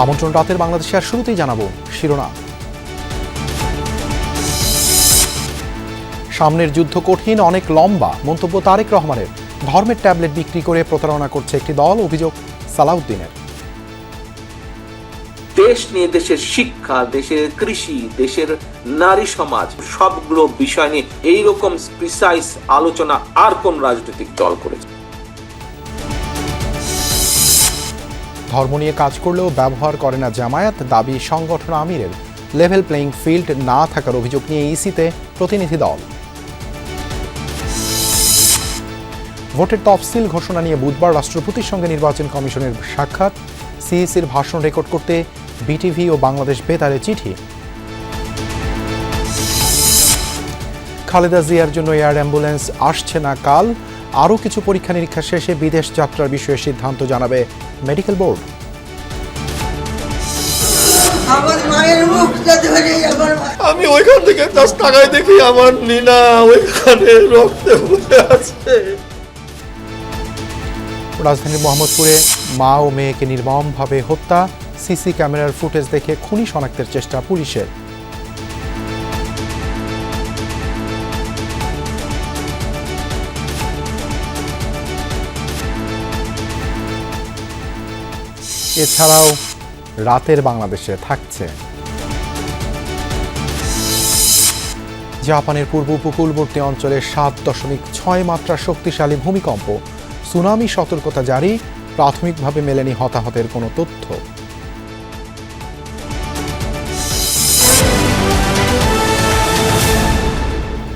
আমন্ত্রণ রাতের বাংলাদেশে আর শুরুতেই জানাব শিরোনাম। সামনের যুদ্ধ কঠিন, অনেক লম্বা, মন্তব্য তারেক রহমানের। ধর্মের ট্যাবলেট বিক্রি করে প্রতারণা করছে একটি দল, অভিযোগ সালাউদ্দিনের। দেশ নিয়ে দেশের শিক্ষা, দেশের কৃষি, দেশের নারী সমাজ, সবগুলো বিষয় নিয়ে এইরকম প্রিসাইজ আলোচনা আর কোন রাজনৈতিক দল করেছে? ধর্ম নিয়ে কাজ করলেও ব্যবহার করে না জামায়াত, দাবি সংগঠন আমিরের। লেভেল প্লেইং ফিল্ড না থাকার অভিযোগ নিয়ে ইসিতে প্রতিনিধি দল। ভোটের তফসিল ঘোষণা নিয়ে বুধবার রাষ্ট্রপতির সঙ্গে নির্বাচন কমিশনের সাক্ষাৎ। সিইসির ভাষণ রেকর্ড করতে বিটিভি ও বাংলাদেশ বেতারে চিঠি। খালেদা জিয়ার জন্য এয়ার অ্যাম্বুলেন্স আসছে না কাল। আরও কিছু পরীক্ষা নিরীক্ষা শেষে বিদেশ যাত্রার বিষয়ে সিদ্ধান্ত জানাবে মেডিকেল বোর্ড। আমার মায়ের মুখটা ধরে আমার আমি ওইখান থেকে দশ টাকায় দেখি আমার নিনা ওইখানে রক্তে ভরে আছে। রাজধানীর মোহাম্মদপুরে মা ও মেয়েকে নির্মমভাবে হত্যা সিসি ক্যামেরার ফুটেজ দেখে খুনি শনাক্তের চেষ্টা পুলিশের। এছাড়াও রাতের বাংলাদেশে থাকছে। জাপানের পূর্ব উপকূলবর্তী অঞ্চলে সাত দশমিক ছয় মাত্রা শক্তিশালী ভূমিকম্প, সুনামি সতর্কতা জারি, প্রাথমিকভাবে মেলেনি হতাহতের কোনো তথ্য।